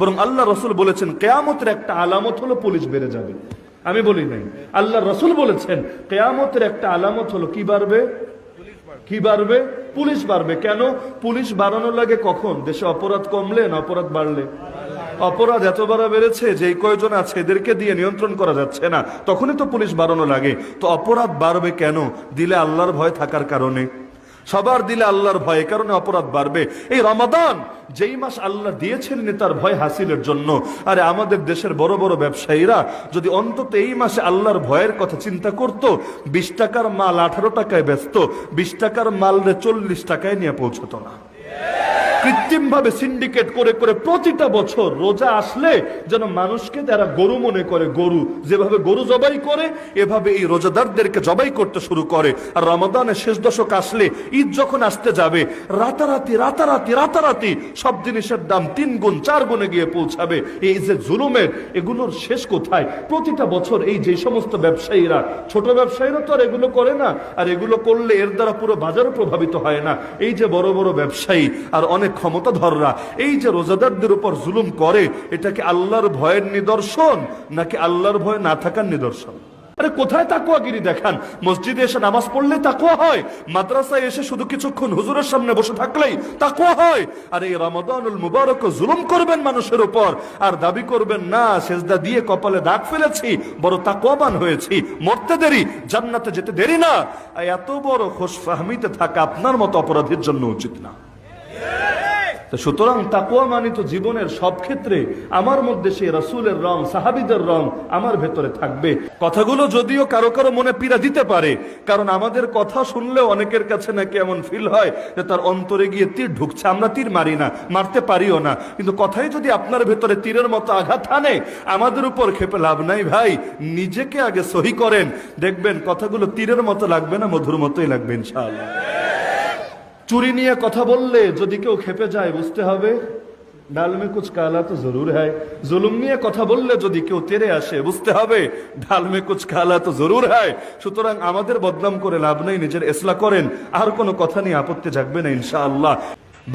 বরং আল্লাহ রসুল বলেছেন, কেয়ামতের একটা আলামত হলো পুলিশ বেড়ে যাবে। আমি বলি নাই। আল্লাহ রসুল বলেছেন, কেয়ামতের একটা আলামত হলো কি বাড়বে? কি বাড়বে? পুলিশ বাড়বে। কেন? পুলিশ বাড়ানো লাগে কখন? দেশে অপরাধ কমলে না অপরাধ বাড়লে? অপরাধ এত বাড়া বেড়েছে যে কয়জন আছে, এদেরকে দিয়ে নিয়ন্ত্রণ করা যাচ্ছে না। তখনই তো পুলিশ বাড়ানো লাগে। তো অপরাধ বাড়বে কেন? দিলে আল্লাহর ভয় থাকার কারণে। সবার দিলে আল্লাহর ভয় কারণে অপরাধ বাড়বে। এই রমাদান, যেই মাস আল্লাহ দিয়েছেন নেতার ভয় হাসিলের জন্য। আরে আমাদের দেশের বড় বড় ব্যবসায়ীরা যদি অন্তত এই মাসে আল্লাহর ভয়ের কথা চিন্তা করত, বিশ টাকার মাল আঠারো টাকায় ব্যস্ত বিশ টাকার মাল রে চল্লিশ টাকায় নিয়ে পৌঁছতো না। কৃত্রিম ভাবে সিন্ডিকেট করে করে প্রতিটা বছর রোজা আসলে যেন মানুষকে তারা গরু মনে করে, গরু যেভাবে গরু জবাই করে, এভাবে এই রোজাদারদেরকে জবাই করতে শুরু করে। আর রমাদানের শেষ দশক আসলে ঈদ যখন আসতে যাবে, রাতারাতি রাতারাতি রাতারাতি সব জিনিসের দাম তিন গুণ, চার গুণে গিয়ে পৌঁছাবে। এই যে জুলুমের, এগুলোর শেষ কোথায়? প্রতিটা বছর এই যে সমস্ত ব্যবসায়ীরা, ছোট ব্যবসায়ীরা তো আর এগুলো করে না, আর এগুলো করলে এর দ্বারা পুরো বাজারও প্রভাবিত হয় না। এই যে বড় বড় ব্যবসায়ী, আর অনেক ক্ষমতাধররা, এই যে রোজাদারদের উপর জুলুম করে, এটা কি আল্লাহর ভয়ের নিদর্শন, নাকি আল্লাহর ভয় না থাকার নিদর্শন? আরে কোথায় তাকুয়াগিরি দেখান? মসজিদে এসে নামাজ পড়লে তাকুয়া হয়? মাদ্রাসায় এসে শুধু কিছুক্ষণ হুজুরের সামনে বসে থাকলেই তাকুয়া হয়? আর এই রমাদানুল মুবারক জুলুম করবেন মানুষের উপর, আর দাবি করবেন, না, সেজদা দিয়ে কপালে দাগ ফেলেছি, বড় তাকুয়াবান হয়েছি, মরতে দেরি, জান্নাতে যেতে দেরি না। এত বড় খোশ ফাহমিতে থাকা আপনার মতো অপরাধীর জন্য উচিত না। তো সুতরাং তাকুয়া মানিত জীবনের সব ক্ষেত্রে আমার মধ্যে সেই রাসূলের রং, সাহাবিদের রং আমার ভেতরে থাকবে। কথাগুলো যদিও কারও কারও মনে পীড়া দিতে পারে, কারণ আমাদের কথা শুনলেও অনেকের কাছে নাকি এমন ফিল হয় যে তার অন্তরে গিয়ে তীর ঢুকছে। আমরা তীর মারি না, মারতে পারিও না। কিন্তু কথাই যদি আপনার ভেতরে তীরের মতো আঘাত আনে, আমাদের উপর খেপে লাভ নাই ভাই। নিজেকে আগে সহি করেন। দেখবেন কথাগুলো তীরের মতো লাগবে না, মধুর মতোই লাগবে ইনশাআল্লাহ। চুরি নিয়ে কথা বললে যদি কেউ খেপে যায়, বুঝতে হবে? ডাল মে কুচ কালা তো জরুর হয় জুলুম নিয়ে কথা বললে যদি কেউ তেরে আসে, বুঝতে হবে? ডাল মে কুচ কালা তো জরুর হয় সুতরাং আমাদের বদনাম করে লাভ নেই, নিজের এসলা করেন। আর কোনো কথা নিয়ে আপত্তি জাগবে না, ইনশাআল্লাহ।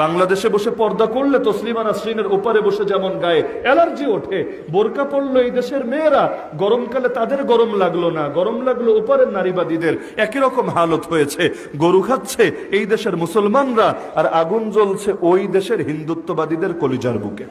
বাংলাদেশে বসে পর্দা করলে তসলিমা নাসরিনের ওপারে বসে যেমন গায়ে অ্যালার্জি ওঠে, বোরকা পড়ল এই দেশের মেয়েরা, গরমকালে তাদের গরম লাগল না, গরম লাগল ওপারের নারীবাদীদের। একই রকম হালত হয়েছে, গরু খাচ্ছে এই দেশের মুসলমানরা, আর আগুন জ্বলছে ওই দেশের হিন্দুত্ববাদীদের কলিজার বুকে।